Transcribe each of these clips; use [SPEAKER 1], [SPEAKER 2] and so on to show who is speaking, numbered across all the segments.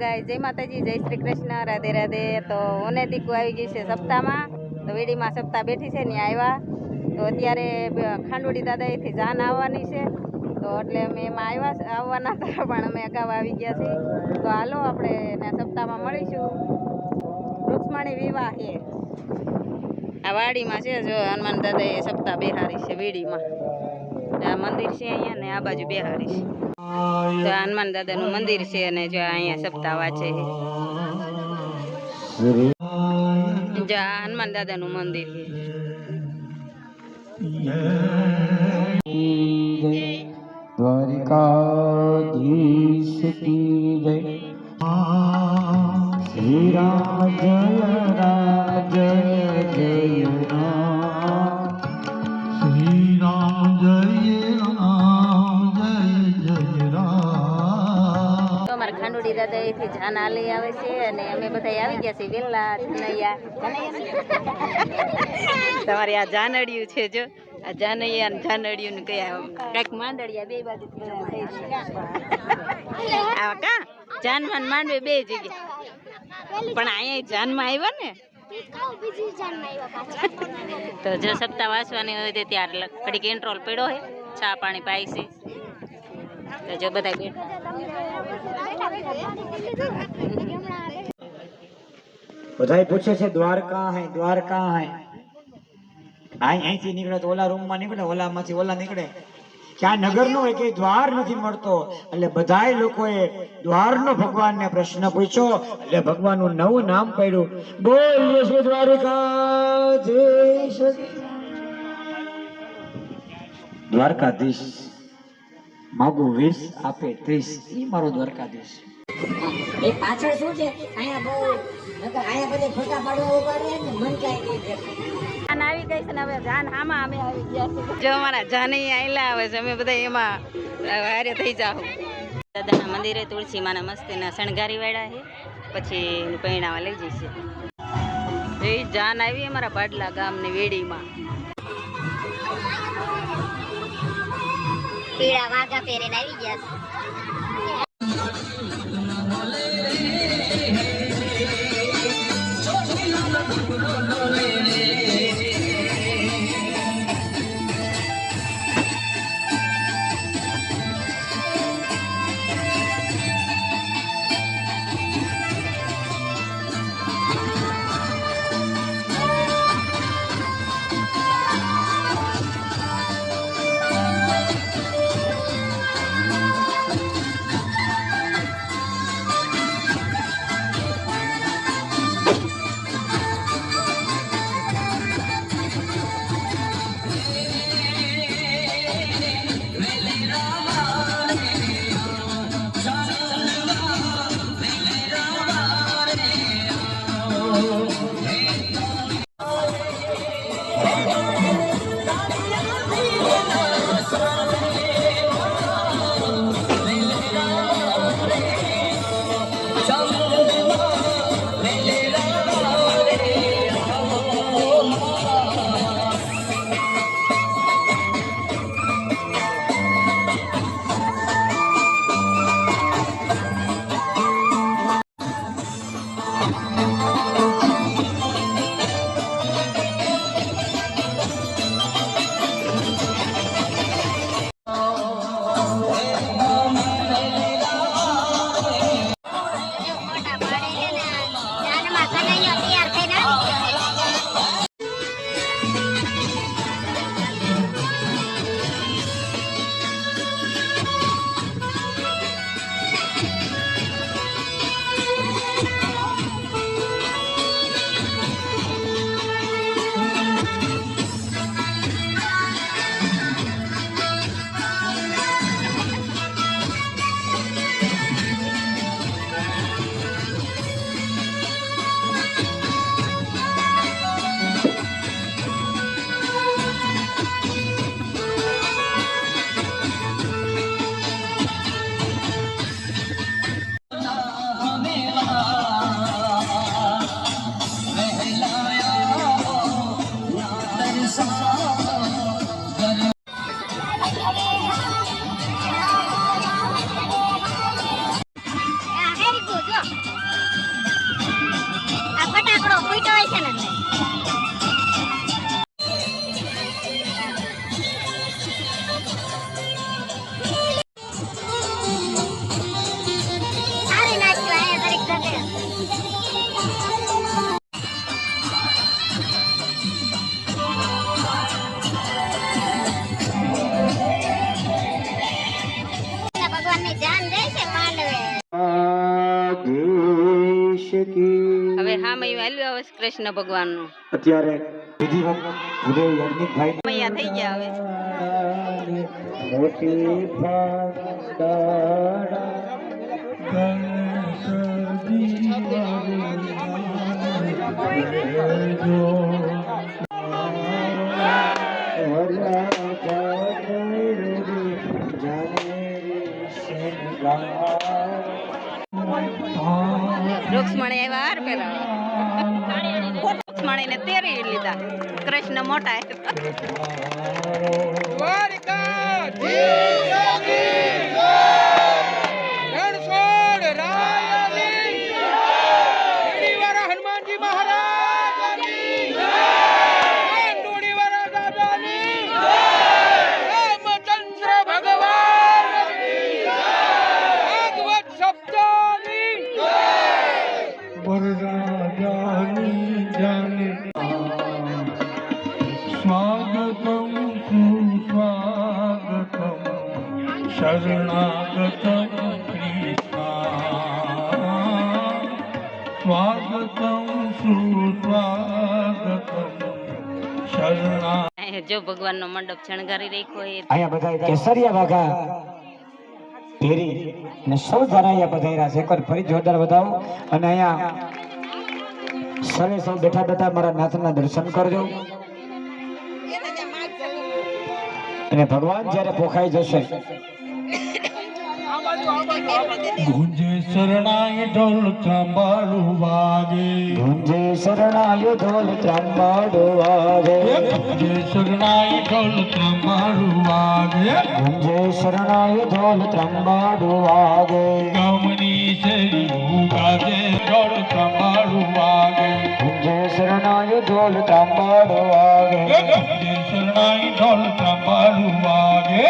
[SPEAKER 1] ગાય જય માતાજી, જય શ્રી કૃષ્ણ, રાધે રાધે. તો ઓને દીકુ આવી ગઈ છે સપ્તાહમાં. તો વીડીમાં સપ્તાહ બેઠી છે, ને આવ્યા. તો અત્યારે ખાંડુડી દાદા એથી જાન આવવાની છે. તો એટલે અમે એમાં આવ્યા આવવાના હતા, પણ અમે અગાઉ આવી ગયા છીએ. તો હાલો, આપણે એના સપ્તાહમાં મળીશું. રૂક્ષ્મણી વિવાહ છે આ વાડીમાં છે, જો હનુમાન દાદા એ સપ્તાહ બિહારી છે, વેડીમાં. આ મંદિર છે અહીંયા ને આ બાજુ બેહારી છે. તો હનુમાન દાદાનું મંદિર છે અને જો અહીંયા સપ્તાહ છે. જો આ હનુમાન દાદાનું મંદિર
[SPEAKER 2] દ્વારિકાધીશ કી જય. શ્રી રામ જય રામ.
[SPEAKER 1] એથી જાન આલી આવે છે અને અમે બધા આવી ગયા છીએ વેલા જાનૈયા તમારે આ જાનડિયું છે જો. આ જાનૈયા જાનડિયું ને કયા કાંઈક માંડળિયા બે બાજુ બધા થઈ છે. આ કા? જાનમાં માંડવે બે જગ્યા પણ અહીંયા જાનમાં આવ્યા ને? તો જો સપ્તાહ વાંચવાની હોય તો ત્યારે ઘડીક કંટ્રોલ પડ્યો હોય. ચા પાણી પાઈ છે. તો જો બધા બેઠા.
[SPEAKER 2] બધાય પૂછે છે દ્વારકા હે દ્વારકા હે? અહીંથી નીકળે તો ઓલા રૂમમાં નીકળે, ઓલામાંથી ઓલા નીકળે. ક્યાં નગરનો એક દ્વાર નથી મળતો. એટલે બધાય લોકોએ દ્વારનો ભગવાનને પ્રશ્ન પૂછ્યો. એટલે ભગવાનનું નવું નામ પડ્યું. બોલ દ્વારકા દ્વારકાધીશ. માગું વીસ આપે ત્રીસ. એ મારો દ્વારકાધીશ.
[SPEAKER 3] એ પાછળ શું છે? અહીંયા બહુ અહીંયા બધે ફોટા પાડવા ઊભા રહે ને મન કાંઈ
[SPEAKER 1] જાન આવી ગઈ છે ને હવે જાન આમાં અમે આવી ગયા છે જો અમારા જાની આયલા આવે છે અમે બધા એમાં હારે થઈ જાઓ. દાદાના મંદિરે તુલસી માના મસ્તીના શણગારી વાળા છે પછી એનું પૈણાવા લઈ જઈશે. એ જાન આવી અમારા પાડલા ગામની વેડીમાં.
[SPEAKER 3] પીળા વાઘા પહેરીને આવી ગયા છે
[SPEAKER 1] કૃષ્ણ ભગવાનનું.
[SPEAKER 2] અત્યારે
[SPEAKER 1] અહીંયા થઈ ગયા હવે.
[SPEAKER 2] મોટી ફાંડાળા
[SPEAKER 1] રૂક્ષ્મણી હાર પહેરાવા રૂક્ષ્મણીને તેરી લીધા. કૃષ્ણ મોટા
[SPEAKER 4] સ્વાગતમ
[SPEAKER 1] ભગવાન જો ભગવાનનો મંડપ શણગારી રાખ્યો એ
[SPEAKER 2] અહીંયા બધા કેસરિયા વાઘા ભેરી ને સૌ જણા અહીંયા પધાર્યા છે. એકવાર ફરી જોરદાર બતાવો અને અહીંયા સરે સૌ બેઠા બેઠા મારા નાથના દર્શન કરજો. અને ભગવાન જ્યારે પોખાઈ જશે
[SPEAKER 4] ગુંજે શરણાય ઢોલ ત્રાંબાળું વાગે.
[SPEAKER 2] ગુંજે શરણાય ઢોલ ત્રાંબાડો વાગે.
[SPEAKER 4] ગુંજે શરણાય ઢોલ ત્રાંબાળું વાગે.
[SPEAKER 2] ગુંજે શરણાય ઢોલ ત્રાંબાડો વાગે.
[SPEAKER 4] ગામની શેરી ગાજે ઢોલ ત્રાંબાળું વાગે.
[SPEAKER 2] ગુંજે શરણાયો ઢોલ ત્રાંબાડો વાગે.
[SPEAKER 4] જય શરણાય ઢોલ ત્રાંબાળું વાગે.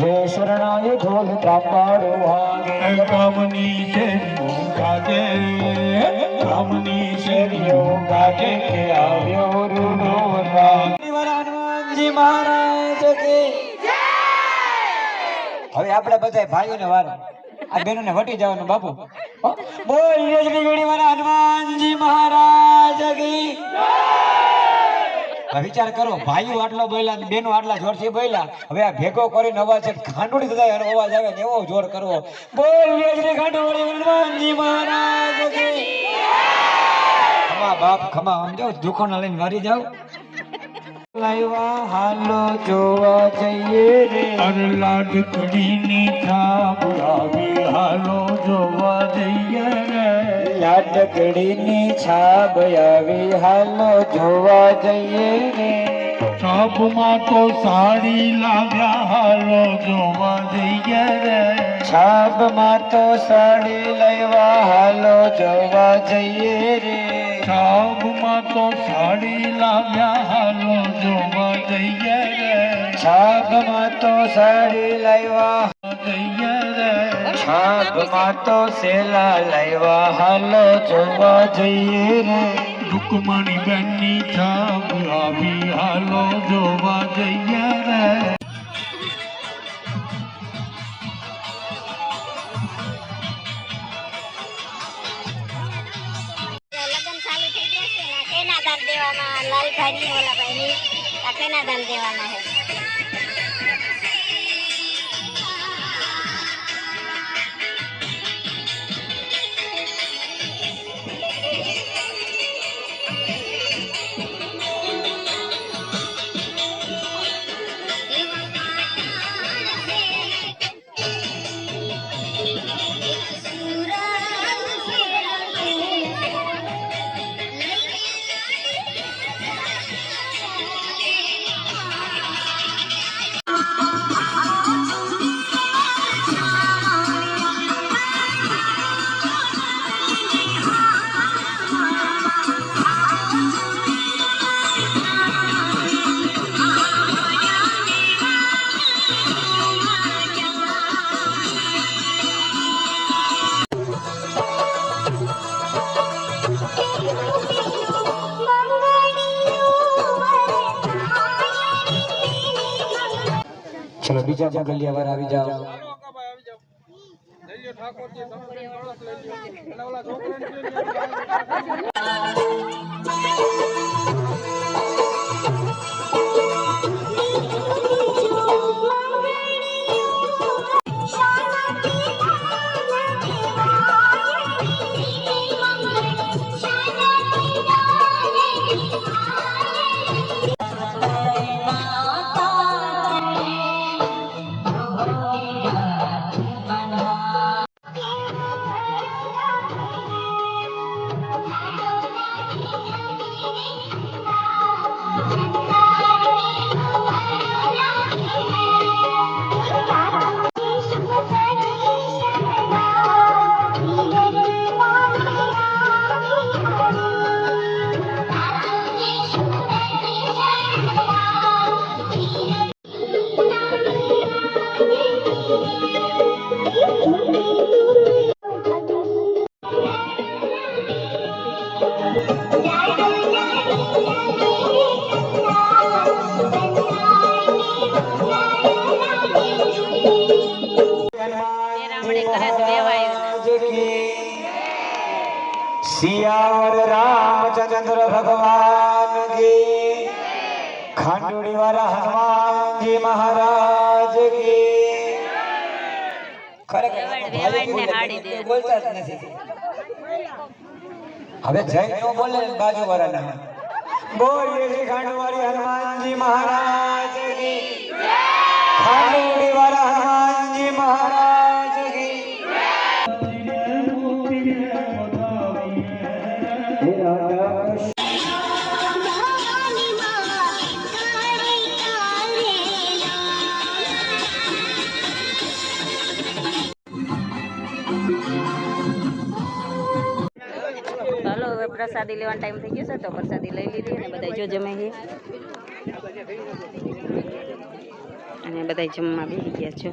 [SPEAKER 2] જય શરણાયો ઢોલ ત્રાંબાડો વાગે.
[SPEAKER 4] કામની શેરીઓ ગાજે. કામની
[SPEAKER 2] શેરીઓ ગાજે કે આવ્યો રૂડો. હનુમાનજી મહારાજ કી હવે આપણે બધા ભાઈઓને વાર. આ બેનોને વટી જવાનું બાપુ? બોલ યજ્ઞ વાળા હનુમાનજી મહારાજ વિચાર કરો, ભાઈઓ આટલા બોલ્યા બેનો આટલા જોરથી બોલ્યા. હવે આ ભેગો કરીને અવાજ છે ખાંડોળી થતા અવાજ આવે ને એવો જોર કરવો. બોલ યજ્ઞ ખાંડોળી હનુમાનજી મહારાજ કી. ખમા બાપ, ખમા સમજો દુઃખો ના લઈને વારી જાઓ. લાવ્યા હાલો જોવા જઈએ રે.
[SPEAKER 4] અરે લાડકડીની છાપ આવી હાલો જોવા જઈએ રે.
[SPEAKER 2] લાડકડીની છાબ આવી હાલો જોવા જઈએ રે.
[SPEAKER 4] છાપમાં તો સાડી લાગ્યા હાલો જોવા જઈએ રે.
[SPEAKER 2] છાબમાં તો સાડી લેવા હાલો જોવા જઈએ રે.
[SPEAKER 4] છાપમાં તો સાડી લાવ્યા હાલો જોવા જઈએ રે.
[SPEAKER 2] છાબમાં તો સાડી લાવ્યા
[SPEAKER 4] જઈએ રે.
[SPEAKER 2] છાબમાં તો સેલા લાવ્યા હાલો જોવા જઈએ રે.
[SPEAKER 4] રૂકમણી બેનની છાપ આવી હાલો જોવા જઈએ રે.
[SPEAKER 5] લાલભાઈ ની ઓલા ભાઈ ની આ કેના દાન દેવાના છે.
[SPEAKER 2] ચલો બીજા મંગલિયા વાર આવી જાઓ.
[SPEAKER 6] જાઓ
[SPEAKER 1] વેવાયું
[SPEAKER 2] સિયાવર રામચંદ્ર ભગવાન કી. ખાંડુડી વાળા હનુમાનજી મહારાજ કી. ખરેખર. બોલતા જ નથી. હવે જય નો બોલે બાજુ વાળાના બોલીએ શ્રી ખાંડુવારી હનુમાનજી મહારાજ કી ખાંડુડી વાળા હનુમાનજી મહારાજ
[SPEAKER 1] પ્રસાદી લેવાનો ટાઈમ થઈ ગયો છે, તો પ્રસાદી લઈ લીધી અને બધા જો જમે છે અને બધા જમવા બેસી ગયા છો.